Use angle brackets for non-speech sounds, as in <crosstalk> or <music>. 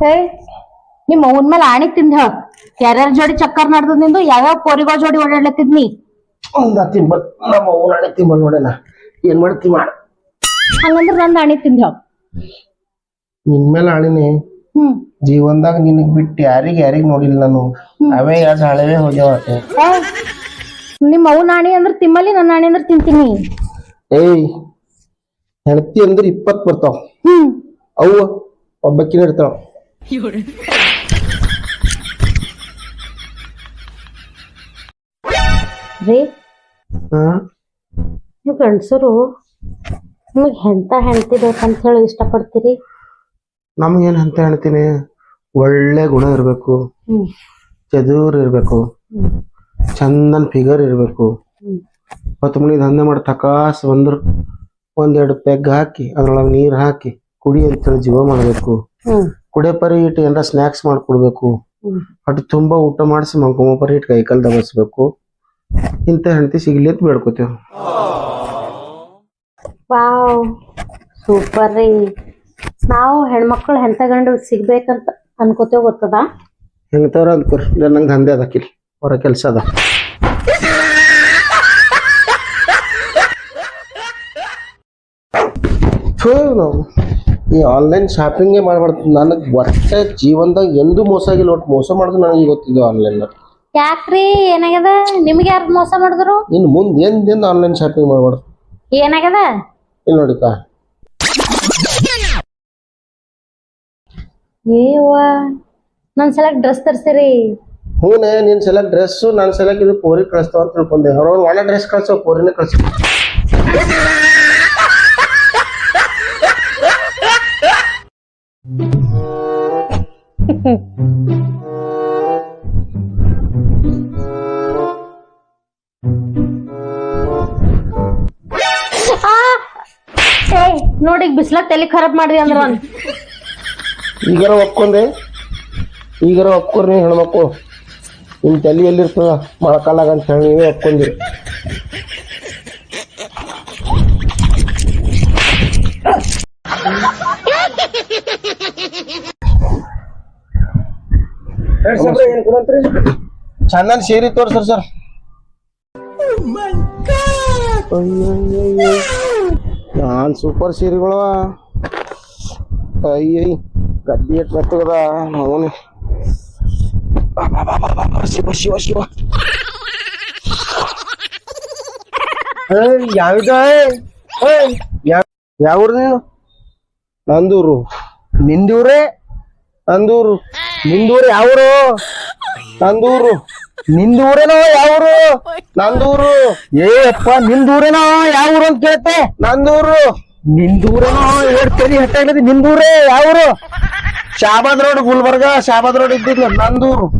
ಹೇ ನಿಮ್ಮ ಅವನ್ ಮೇಲೆ ಆಣಿ ತಿಂದ ಯಾರ್ಯಾರ ಜೋಡಿ ಚಕ್ಕರ್ ನಡ್ದದ್ ನಿಂದು? ಯಾವ್ಯಾವ ಪೋರಿಗಳ ಜೋಡಿ ಓಡಾಡ್ಲತ್ತಿದ್ನಿ? ಒಂದ ತಿಂಬಲ್ ನಮ್ಮ ಊರಾಣೆ ತಿಂಬಲ್ ನೋಡೇನ ಏನ್ ಮಾಡ್ತಿ ಮಾಡ. ಹಂಗಂದ್ರ ನಂದ್ ಆಣಿ ತಿಂದ ನಿನ್ ಮೇಲೆ ಆಳಿನಿ ಹ್ಮ್. ಜೀವನದಾಗ ನಿನಗ್ ಬಿಟ್ಟು ಯಾರಿಗ್ ಯಾರಿಗ್ ನೋಡಿಲ್ಲ ನಾನು. ಅವೇ ಎರಡು ಹಳೆವೇ ಹೋಗ್ಯಾವ ನಿಮ್ಮ ಅವನ್ ಆಣಿ ಅಂದ್ರ ತಿಮ್ಮಲ್ಲಿ ನನ್ನ ಆಣಿ ಅಂದ್ರ ತಿಂತೀನಿ. ಏಯ್ ಹೆಣತಿ ಅಂದ್ರೆ ಇಪ್ಪತ್ ಬರ್ತಾವ. ಹ್ಮ್. ಅವು ಒಬ್ಬಕ್ಕಿನ ಇರ್ತಾವ ರೀ ಹಾ? ನೀವು ಗಂಡಸರು ನಿಮಗೆ ಎಂತ ಹೆಂಡತಿ ಬೇಕಂತ ಹೇಳಿ ಇಷ್ಟಪಡ್ತೀರಿ? ನಮಗೇನು ಅಂತ ಹೇಳ್ತೀನಿ ಒಳ್ಳೆ ಗುಣ ಇರಬೇಕು. ಹ್ಮ್. ಚದುರ್ ಇರ್ಬೇಕು. ಚಂದನ್ ಫಿಗರ್ ಇರಬೇಕು. ಮತ್ತು ಮನಿ ದಂಧೆ ಮಾಡಿ ತಕಾಸ್ ಬಂದ್ರು ಒಂದೆರಡು ಪೆಗ್ ಹಾಕಿ ಅದ್ರೊಳಗೆ ನೀರ್ ಹಾಕಿ ಕುಡಿ ಅಂತೇಳಿ ಜೀವ ಮಾಡಬೇಕು. ಹ್ಮ್. ಕುಡಿಯೋ ಪರಿ ಇಟ್ಟು ಏನಾರ ಸ್ನ್ಯಾಕ್ಸ್ ಮಾಡ್ಕೊಡ್ಬೇಕು. ಅಟ್ ತುಂಬಾ ಊಟ ಮಾಡಿಸಿ ಮಂಕುಮ ಪರಿ ಇಟ್ಟು ಕೈಕಾಲ್ ದಬಸ್ಬೇಕು. ಇಂಥ ಹೆಂಡತಿ ಸಿಗ್ಲಿ ಅಂತ ಬೇಡ್ಕೋತೇವ್. ವಾವ್ ಸೂಪರ್ ರೀ. ನಾವು ಹೆಣ್ಮಕ್ಳು ಹೆಂತ ಗಂಡು ಸಿಗ್ಬೇಕಂತ ಅನ್ಕೋತೇವ್ ಗೊತ್ತದ? ಹೆಂಗತವ್ರ ಅಂದ್ಕೊರ್ ಇಲ್ಲ ನಂಗೆ ದಂಧೆ ಅದಕ್ಕಿಲ್ಲ ಹೊರ ಕೆಲಸ ಅದ. ಥು, ನಾವು. ಈ ಆನ್ಲೈನ್ ಶಾಪಿಂಗೇ ಮಾಡ್ಬಾರ್ದು. ನನಗೆ ವರ್ಷ ಜೀವನದಾಗ ಎಂದೂ ಮೋಸ ಆಗಿಲ್ಲ. ಒಟ್ಟು ಮೋಸ ಮಾಡಿದ್ರು ನನಗೆ ಗೊತ್ತಿದ್ದು ಆನ್ಲೈನ್ ಯಾಕ್ರಿ? ಏನಾಗ್ಯದ? ನಿಮ್ಗೆ ಯಾರು ಮೋಸ ಮಾಡಿದ್ರು? ಇನ್ನು ಮುಂದೆ ಎಂದಿಂದ ಆನ್ಲೈನ್ ಶಾಪಿಂಗ್ ಮಾಡ್ಬಾರ್ದು. ಏನಾಗ್ಯದ? ಇಲ್ಲಿ ನೋಡಿಕ ಏವ್ವ? ನನ್ ಸಲಕ್ ಡ್ರೆಸ್ ತರ್ಸಿರಿ. ಹೂನೆ ನಿನ್ ಸಲಕ್ ಡ್ರೆಸ್ಸು ನಾನು ಸಲಕ್ ಇದು ಪೋರಿ ಕಳಿಸ್ತಾವ ಅಂತ ತಿಳ್ಕೊಂಡೆ. ಅವ್ರ ಒಳ್ಳೆ ಡ್ರೆಸ್ ಕಳ್ಸೋ ಪೋರಿನೇ ಕಳ್ಸೋ. ನೋಡಿ ಈಗ ಬಿಸ್ಲಾಗ ತಲೆ ಖರಾಬ್ ಮಾಡ್ರಿ ಅಂದ್ರ ಒಂದ್ ಈಗಾರ ಒಪ್ಕೊಂಡೆ? ಈಗಾರ ಒಪ್ಕೊರಿ ನೀವು ಹೆಣ್ಮಕ್ಳು. ನಿಮ್ಮ ತಲೆ ಎಲ್ಲಿರ್ತದ? ಮೊಳಕಾಲಾಗ ಅಂತ ಹೇಳಿ ನೀವೇ ಒಪ್ಕೊಂಡಿರಿ. ಚಂದನ್ ಸೇರಿ ತೋರ್ಸರ್ ಸರ್. ನಾನ್ ಸೂಪರ್ ಸೀರೆಗಳು ಅಯ್ಯಯ್ ಗದ್ದಿ ಎಟ್ ಮೆತ್ತಗದ ಅವನು ಶಿವ ಶಿವ ಶಿವ. ಯಾವ್ದ ಯಾವ್ರು ನೀನು? ನಂದೂರು. ನಿಂದೂರೇ? ನಂದೂರು. ನಿಂದೂರು ಯಾವ್ರು ನಂದೂರು. ನಿಂದೂರೇನೋ ಯಾವ್ರು <laughs> ನಂದೂರು ಏ ಅಪ್ಪ ನಿಂದೂರೇನೋ ಯಾವೂರು ಅಂತ ಕೇಳ್ತೆ? ನಂದೂರು ನಿಂದೂರೇನೋ ಹೇಳ್ತೇನೆ ಹೆಚ್ಚಾಗ್ಲದ ನಿಂದೂರೇ ಯಾವ್ರು ಶಾಬಾದ್ ರೋಡ್ ಗುಲ್ಬರ್ಗ ಶಾಬಾದ್ ರೋಡ್ ಇದ್ದಿದ್ಲ. ನಂದೂರು <laughs>